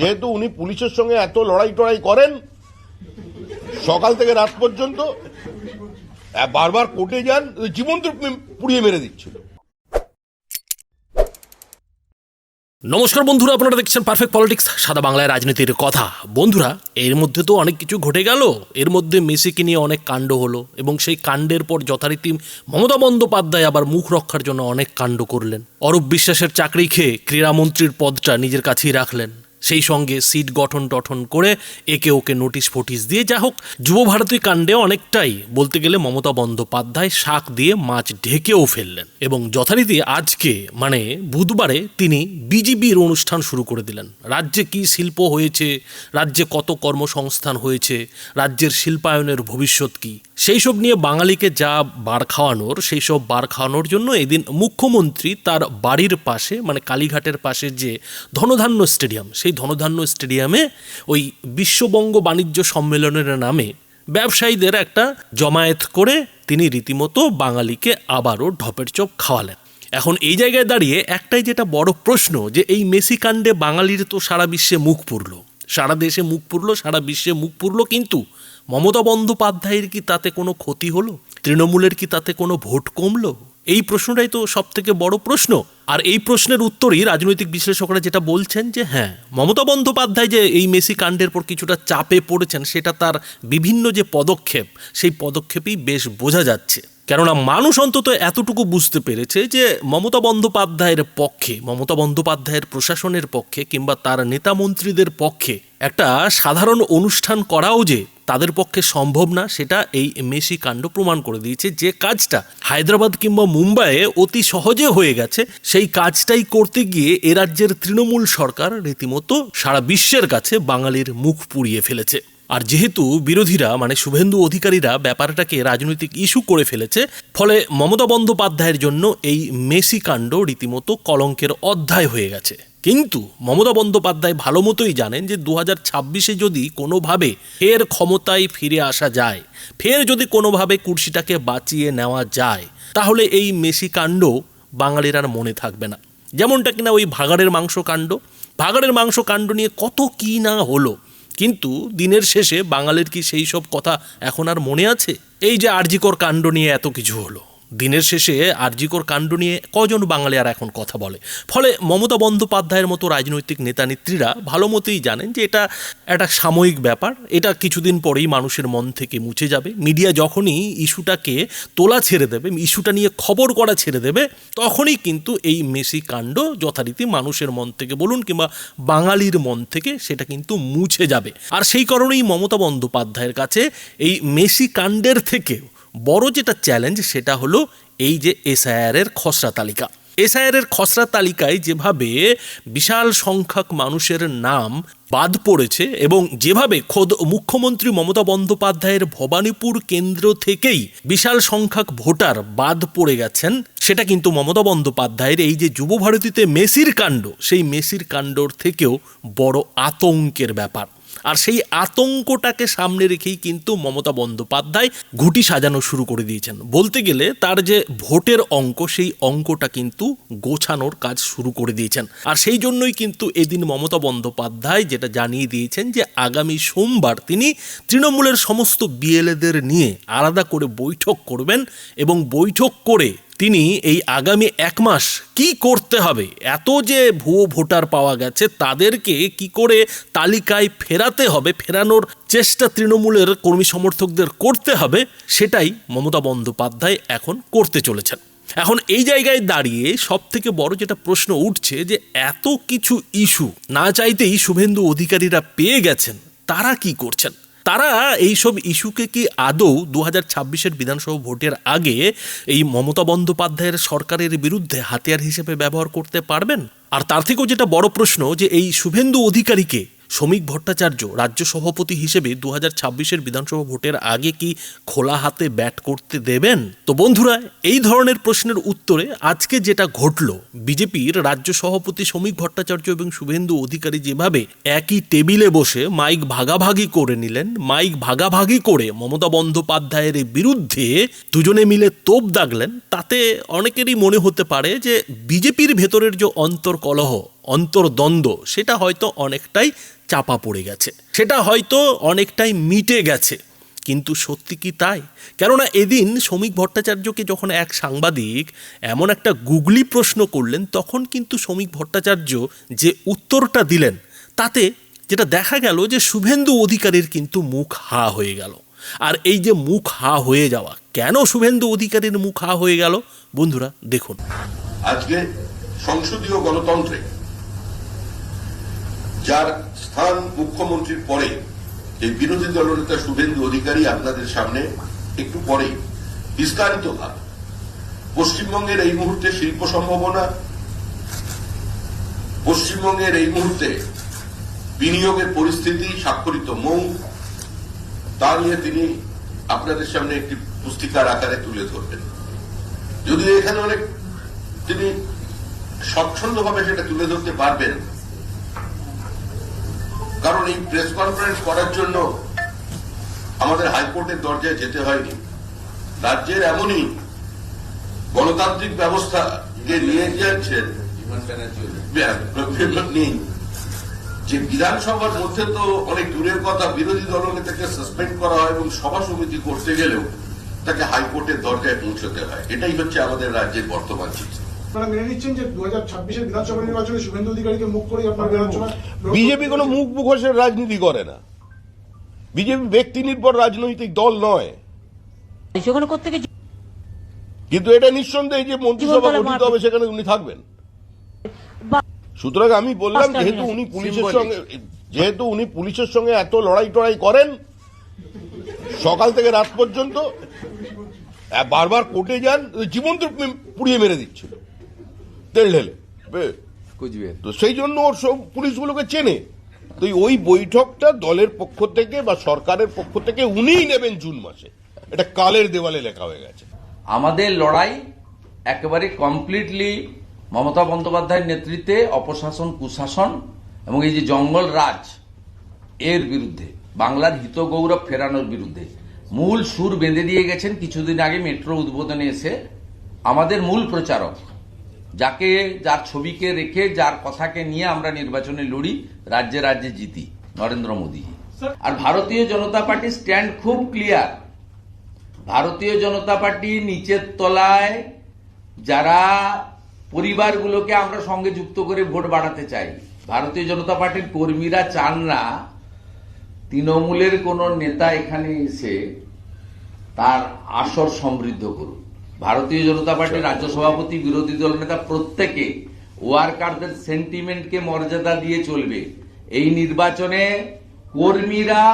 যেহেতু উনি পুলিশের সঙ্গে এত লড়াই টড়াই করেন, সকাল থেকে রাত পর্যন্ত বারবার কোর্টে যান জীবন্ত পুড়িয়ে মেরে দিচ্ছিল। নমস্কার বন্ধুরা, আপনারা দেখছেন পারফেক্ট পলিটিক্স সাদা বাংলায় রাজনীতির কথা। বন্ধুরা, এর মধ্যে তো অনেক কিছু ঘটে গেল। এর মধ্যে মেসিকে নিয়ে অনেক কাণ্ড হলো, এবং সেই কাণ্ডের পর যথারীতি মমতা বন্দ্যোপাধ্যায় আবার মুখ রক্ষার জন্য অনেক কাণ্ড করলেন। অরূপ বিশ্বাসের চাকরি খেয়ে ক্রীড়ামন্ত্রীর পদটা নিজের কাছেই রাখলেন। সেই সঙ্গে সিট গঠন টঠন করে একে ওকে নোটিশ ফোটিস দিয়ে যা হোক, যুব ভারতী কাণ্ডে অনেকটাই বলতে গেলে মমতা বন্দ্যোপাধ্যায় শাক দিয়ে মাছ ঢেকেও ফেললেন এবং যথারীতি আজকে মানে বুধবারে তিনি বিজিবির অনুষ্ঠান শুরু করে দিলেন। রাজ্যে কি শিল্প হয়েছে, রাজ্যে কত কর্মসংস্থান হয়েছে, রাজ্যের শিল্পায়নের ভবিষ্যৎ কি? সেই সব নিয়ে বাঙালিকে যা বার খাওয়ানোর, সেই সব বার খাওয়ানোর জন্য এদিন মুখ্যমন্ত্রী তার বাড়ির পাশে মানে কালীঘাটের পাশে যে ধনধান্য স্টেডিয়াম, সেই ধনধান্য স্টেডিয়ামে ওই বিশ্ববঙ্গ বাণিজ্য সম্মেলনের নামে ব্যবসায়ীদের একটা জমায়েত করে তিনি রীতিমতো বাঙালিকে আবারও ঢপের চপ খাওয়ালেন। এখন এই জায়গায় দাঁড়িয়ে একটাই যেটা বড় প্রশ্ন যে এই মেসি কাণ্ডে বাঙালির তো সারা বিশ্বে মুখ পুরল সারা দেশে মুখ পুরল সারা বিশ্বে মুখ পুরল কিন্তু মমতা বন্দ্যোপাধ্যায়ের কি তাতে কোনো ক্ষতি হলো? তৃণমূলের কি তাতে কোনো ভোট কমলো? এই প্রশ্নটাই তো সব থেকে বড় প্রশ্ন। আর এই প্রশ্নের উত্তরই রাজনৈতিক বিশ্লেষকরা যেটা বলছেন যে হ্যাঁ মমতা বন্দ্যোপাধ্যায় যে এই মেসি কাণ্ডের পর কিছুটা চাপে পড়েছেন, সেটা তার বিভিন্ন যে পদক্ষেপ, সেই পদক্ষেপেই বেশ বোঝা যাচ্ছে। কেননা মানুষ অন্তত এতটুকু বুঝতে পেরেছে যে, মমতা বন্দ্যোপাধ্যায়ের পক্ষে, মমতা বন্দ্যোপাধ্যায়ের প্রশাসনের পক্ষে কিংবা তার নেতা মন্ত্রীদের পক্ষে একটা সাধারণ অনুষ্ঠান করাও যে তাদের পক্ষে সম্ভব না, সেটা এই মেসি কাণ্ড প্রমাণ করে দিয়েছে। যে কাজটা হায়দ্রাবাদ কিংবা মুম্বাইয়ে অতি সহজে হয়ে গেছে, সেই কাজটাই করতে গিয়ে এ রাজ্যের তৃণমূল সরকার রীতিমতো সারা বিশ্বের কাছে বাঙালির মুখ পুড়িয়ে ফেলেছে। আর যেহেতু বিরোধীরা মানে শুভেন্দু অধিকারীরা ব্যাপারটাকে রাজনৈতিক ইস্যু করে ফেলেছে, ফলে মমতা বন্দ্যোপাধ্যায়ের জন্য এই মেসি কাণ্ড রীতিমতো কলঙ্কের অধ্যায় হয়ে গেছে। কিন্তু মমতা বন্দ্যোপাধ্যায় ভালো মতোই জানেন যে দু হাজার ছাব্বিশে যদি কোনোভাবে ফের ক্ষমতায় ফিরে আসা যায়, ফের যদি কোনোভাবে কুর্সিটাকে বাঁচিয়ে নেওয়া যায়, তাহলে এই মেসি কাণ্ড বাঙালির আর মনে থাকবে না। যেমনটা কিনা ওই ভাগাড়ের মাংস কাণ্ড। ভাগাড়ের মাংস কাণ্ড নিয়ে কত কি না হলো। কিন্তু দিনের শেষে বাঙালির কি সেই সব কথা এখন আর মনে আছে? এই যে আরজিকর কাণ্ড নিয়ে এত কিছু হলো। দিনের শেষে আরজিকর কাণ্ড নিয়ে কজন বাঙালি আর এখন কথা বলে? ফলে মমতা বন্দ্যোপাধ্যায়ের মতো রাজনৈতিক নেতা নেত্রীরা ভালো মতোই জানেন যে এটা একটা সাময়িক ব্যাপার। এটা কিছুদিন পরেই মানুষের মন থেকে মুছে যাবে। মিডিয়া যখনই ইস্যুটাকে তোলা ছেড়ে দেবে, ইস্যুটা নিয়ে খবর করা ছেড়ে দেবে, তখনই কিন্তু এই মেসি কাণ্ড যথারীতি মানুষের মন থেকে বলুন কিংবা বাঙালির মন থেকে সেটা কিন্তু মুছে যাবে। আর সেই কারণেই মমতা বন্দ্যোপাধ্যায়ের কাছে এই মেসি কাণ্ডের থেকে বড় যেটা চ্যালেঞ্জ সেটা হলো এই যে এসআইআর এর খসড়া তালিকা। এসআইআর এর খসড়া তালিকায় যেভাবে বিশাল সংখ্যক মানুষের নাম বাদ পড়েছে এবং যেভাবে খোদ মুখ্যমন্ত্রী মমতা বন্দ্যোপাধ্যায়ের ভবানীপুর কেন্দ্র থেকেই বিশাল সংখ্যক ভোটার বাদ পড়ে গেছেন, সেটা কিন্তু মমতা বন্দ্যোপাধ্যায়ের এই যে যুবভারতীতে মেসির কাণ্ড, সেই মেসির কাণ্ডর থেকেও বড় আতঙ্কের ব্যাপার। আর সেই আতঙ্কটাকে সামনে রেখেই কিন্তু মমতা বন্দ্যোপাধ্যায় ঘুটি সাজানো শুরু করে দিয়েছেন। বলতে গেলে তার যে ভোটের অঙ্ক, সেই অঙ্কটা কিন্তু গোছানোর কাজ শুরু করে দিয়েছেন। আর সেই জন্যই কিন্তু এদিন মমতা বন্দ্যোপাধ্যায় যেটা জানিয়ে দিয়েছেন যে আগামী সোমবার তিনি তৃণমূলের সমস্ত বিএলএদের নিয়ে আলাদা করে বৈঠক করবেন এবং বৈঠক করে তিনি এই আগামী এক মাস কি করতে হবে? এত যে ভুয়ো ভোটার পাওয়া গেছে, তাদেরকে কি করে তালিকায় ফেরাতে হবে, ফেরানোর চেষ্টা তৃণমূলের কর্মী সমর্থকদের করতে হবে, সেটাই মমতা বন্দ্যোপাধ্যায় এখন করতে চলেছেন। এখন এই জায়গায় দাঁড়িয়ে সব থেকে বড় যেটা প্রশ্ন উঠছে যে, এত কিছু ইস্যু না চাইতেই শুভেন্দু অধিকারীরা পেয়ে গেছেন, তারা কি করছেন? তারা এই সব ইস্যুকে কি আদৌ দু হাজার ছাব্বিশের বিধানসভা ভোটের আগে এই মমতা বন্দ্যোপাধ্যায়ের সরকারের বিরুদ্ধে হাতিয়ার হিসেবে ব্যবহার করতে পারবেন? আর তার থেকেও যেটা বড় প্রশ্ন যে এই শুভেন্দু অধিকারীকে শ্রমিক ভট্টাচার্য রাজ্য সভাপতি হিসেবে দু হাজার বিধানসভা ভোটের আগে কি খোলা হাতে ব্যাট করতে দেবেন? তো বন্ধুরা, এই ধরনের প্রশ্নের উত্তরে আজকে যেটা ঘটল, বিজেপির রাজ্য সভাপতি শ্রমিক ভট্টাচার্য এবং শুভেন্দু অধিকারী যেভাবে একই টেবিলে বসে মাইক ভাগাভাগি করে নিলেন, মাইক ভাগাভাগি করে মমতা বন্দ্যোপাধ্যায়ের বিরুদ্ধে দুজনে মিলে তোপ দাগলেন, তাতে অনেকেরই মনে হতে পারে যে বিজেপির ভেতরের যে অন্তর্কলহ অন্তর্দ্বন্দ্ব, সেটা হয়তো অনেকটাই চাপা পড়ে গেছে। সেটা হয়তো অনেকটাই মিটে গেছে। কিন্তু সত্যি কি তাই? কেননা এদিন শ্রমিক ভট্টাচার্যকে যখন এক সাংবাদিক এমন একটা গুগলি প্রশ্ন করলেন, তখন কিন্তু শ্রমিক ভট্টাচার্য যে উত্তরটা দিলেন, তাতে যেটা দেখা গেল যে শুভেন্দু অধিকারীর কিন্তু মুখ হা হয়ে গেল। আর এই যে মুখ হা হয়ে যাওয়া, কেন শুভেন্দু অধিকারীর মুখ হা হয়ে গেল? বন্ধুরা, দেখুন। আজকে সংসদীয় গণতন্ত্রে যার স্থান মুখ্যমন্ত্রীর পরে, এই বিরোধী দলনেতা শুভেন্দু অধিকারী আপনাদের সামনে একটু পরেই বিস্তারিত ভাব। পশ্চিমবঙ্গের এই মুহূর্তে শিল্প সম্ভাবনা, পশ্চিমবঙ্গের এই মুহূর্তে বিনিয়োগের পরিস্থিতি স্বাক্ষরিত মৌ, তা নিয়ে তিনি আপনাদের সামনে একটি পুস্তিকার আকারে তুলে ধরবেন। যদিও এখানে অনেক তিনি স্বচ্ছন্দভাবে সেটা তুলে ধরতে পারবেন কারণ এই প্রেস কনফারেন্স করার জন্য আমাদের হাইকোর্টের দরজায় যেতে হয়নি। রাজ্যের এমনই গণতান্ত্রিক ব্যবস্থা যে নিয়ে যাচ্ছেন নেই যে বিধানসভার মধ্যে তো অনেক দূরের কথা বিরোধী দলনেতাকে সাসপেন্ড করা হয় এবং সভা সমিতি করতে গেলেও তাকে হাইকোর্টের দরজায় পৌঁছতে হয়। এটাই হচ্ছে আমাদের রাজ্যের বর্তমান চিত্র আপনারা মেনে নিচ্ছেন যে দু হাজার ছাব্বিশের বিধানসভা নির্বাচনে শুভেন্দু অধিকারীকে মুখ করে আপনার বিধানসভা বিজেপি কোনো মুখ মুখোশের রাজনীতি করে না। বিজেপি ব্যক্তি নির্ভর রাজনৈতিক দল নয়। সেখানে কিন্তু এটা নিঃসন্দেহে যে মন্ত্রিসভা গঠিত হবে সেখানে উনি থাকবেন। সুতরাং আমি বললাম যেহেতু উনি পুলিশের সঙ্গে যেহেতু উনি পুলিশের সঙ্গে এত লড়াই টড়াই করেন সকাল থেকে রাত পর্যন্ত বারবার কোর্টে যান জীবন্ত পুড়িয়ে মেরে দিচ্ছিল। তেল ঢেলে কুচবিহার তো সেই জন্য ওর সব পুলিশগুলোকে চেনে। তো ওই বৈঠকটা দলের পক্ষ থেকে বা সরকারের পক্ষ থেকে উনিই নেবেন জুন মাসে। এটা কালের দেওয়ালে লেখা হয়ে গেছে। আমাদের লড়াই একেবারে কমপ্লিটলি মমতা বন্দ্যোপাধ্যায়ের নেতৃত্বে অপশাসন কুশাসন এবং এই যে জঙ্গল রাজ এর বিরুদ্ধে বাংলার হিত গৌরব ফেরানোর বিরুদ্ধে। মূল সুর বেঁধে দিয়ে গেছেন কিছুদিন আগে মেট্রো উদ্বোধনে এসে আমাদের মূল প্রচারক যাকে যার ছবিকে রেখে যার কথাকে নিয়ে আমরা নির্বাচনে লড়ি রাজ্যে রাজ্যে জিতি নরেন্দ্র মোদী। আর ভারতীয় জনতা পার্টির স্ট্যান্ড খুব ক্লিয়ার ভারতীয় জনতা পার্টি নিচের তলায় যারা পরিবারগুলোকে আমরা সঙ্গে যুক্ত করে ভোট বাড়াতে চাই ভারতীয় জনতা পার্টির কর্মীরা চান না তৃণমূলের কোনো নেতা এখানে এসে তার আসর সমৃদ্ধ করুন ভারতীয় জনতা পার্টির রাজ্য সভাপতি বিরোধী দল নেতা প্রত্যেকে ওয়ার্কারদের সেন্টিমেন্টকে মর্যাদা দিয়ে চলবে। এই নির্বাচনে কর্মীরা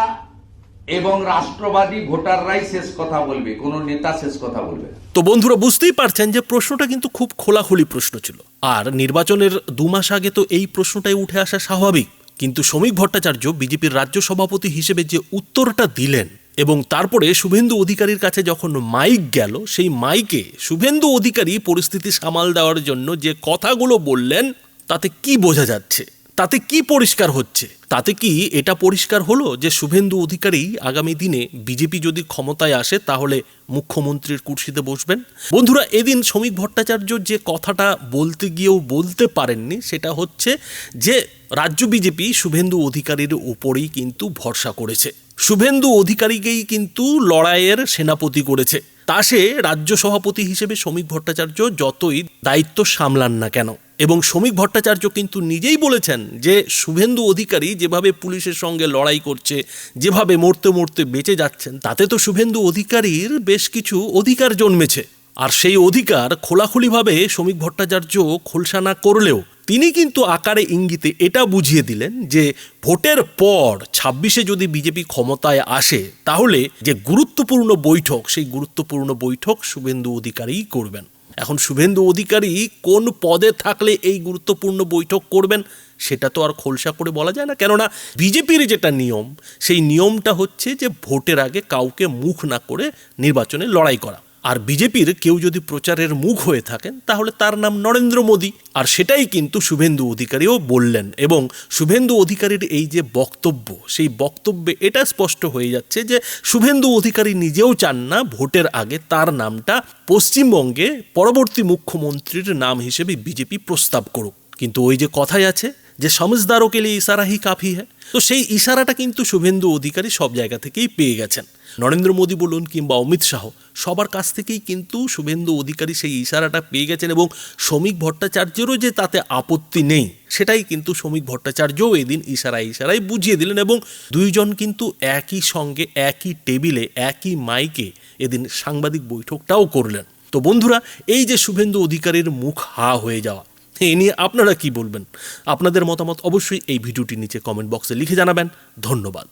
এবং রাষ্ট্রবাদী ভোটাররাই শেষ কথা বলবে কোনো নেতা শেষ কথা বলবে তো বন্ধুরা বুঝতেই পারছেন যে প্রশ্নটা কিন্তু খুব খোলাখুলি প্রশ্ন ছিল। আর নির্বাচনের দু মাস আগে তো এই প্রশ্নটাই উঠে আসা স্বাভাবিক। কিন্তু শ্রমিক ভট্টাচার্য বিজেপির রাজ্য সভাপতি হিসেবে যে উত্তরটা দিলেন এবং তারপরে শুভেন্দু অধিকারীর কাছে যখন মাইক গেল, সেই মাইকে শুভেন্দু অধিকারী পরিস্থিতি সামাল দেওয়ার জন্য যে কথাগুলো বললেন, তাতে কি বোঝা যাচ্ছে? তাতে কি পরিষ্কার হচ্ছে? তাতে কি এটা পরিষ্কার হলো যে শুভেন্দু অধিকারী আগামী দিনে বিজেপি যদি ক্ষমতায় আসে, তাহলে মুখ্যমন্ত্রীর কুর্সিতে বসবেন? বন্ধুরা, এদিন শ্রমিক ভট্টাচার্য যে কথাটা বলতে গিয়েও বলতে পারেননি, সেটা হচ্ছে যে রাজ্য বিজেপি শুভেন্দু অধিকারীর উপরেই কিন্তু ভরসা করেছে। শুভেন্দু অধিকারীকেই কিন্তু লড়াইয়ের সেনাপতি করেছে। তা সে রাজ্য সভাপতি হিসেবে শ্রমিক ভট্টাচার্য যতই দায়িত্ব সামলান না কেন। এবং শ্রমিক ভট্টাচার্য কিন্তু নিজেই বলেছেন যে, শুভেন্দু অধিকারী যেভাবে পুলিশের সঙ্গে লড়াই করছে, যেভাবে মরতে মরতে বেঁচে যাচ্ছেন, তাতে তো শুভেন্দু অধিকারীর বেশ কিছু অধিকার জন্মেছে। আর সেই অধিকার খোলাখুলিভাবে শ্রমিক ভট্টাচার্য খোলসা না করলেও তিনি কিন্তু আকারে ইঙ্গিতে এটা বুঝিয়ে দিলেন যে ভোটের পর ছাব্বিশে যদি বিজেপি ক্ষমতায় আসে, তাহলে যে গুরুত্বপূর্ণ বৈঠক, সেই গুরুত্বপূর্ণ বৈঠক শুভেন্দু অধিকারীই করবেন। এখন শুভেন্দু অধিকারী কোন পদে থাকলে এই গুরুত্বপূর্ণ বৈঠক করবেন, সেটা তো আর খোলসা করে বলা যায় না। কেননা বিজেপির যেটা নিয়ম, সেই নিয়মটা হচ্ছে যে ভোটের আগে কাউকে মুখ না করে নির্বাচনে লড়াই করা। আর বিজেপির কেউ যদি প্রচারের মুখ হয়ে থাকেন, তাহলে তার নাম নরেন্দ্র মোদী। আর সেটাই কিন্তু শুভেন্দু অধিকারীও বললেন। এবং শুভেন্দু অধিকারীর এই যে বক্তব্য, সেই বক্তব্যে এটা স্পষ্ট হয়ে যাচ্ছে যে শুভেন্দু অধিকারী নিজেও চান না ভোটের আগে তার নামটা পশ্চিমবঙ্গে পরবর্তী মুখ্যমন্ত্রীর নাম হিসেবে বিজেপি প্রস্তাব করুক। কিন্তু ওই যে কথাই আছে যে সমজদারও কে ইশারা হি কাফি হ্যাঁ তো সেই ইশারাটা কিন্তু শুভেন্দু অধিকারী সব জায়গা থেকেই পেয়ে গেছেন। নরেন্দ্র মোদী বলুন কিংবা অমিত শাহ, সবার কাছ থেকেই কিন্তু শুভেন্দু অধিকারী সেই ইশারাটা পেয়ে গেছেন এবং শ্রমিক ভট্টাচার্যেরও যে তাতে আপত্তি নেই, সেটাই কিন্তু শ্রমিক ভট্টাচার্যও এদিন ইশারায় ইশারায় বুঝিয়ে দিলেন এবং দুইজন কিন্তু একই সঙ্গে, একই টেবিলে, একই মাইকে এদিন সাংবাদিক বৈঠকটাও করলেন। তো বন্ধুরা, এই যে শুভেন্দু অধিকারীর মুখ হা হয়ে যাওয়া, এ নিয়ে আপনারা কি বলবেন? আপনাদের মতামত অবশ্যই এই ভিডিওটির নিচে কমেন্ট বক্সে লিখে জানাবেন। ধন্যবাদ।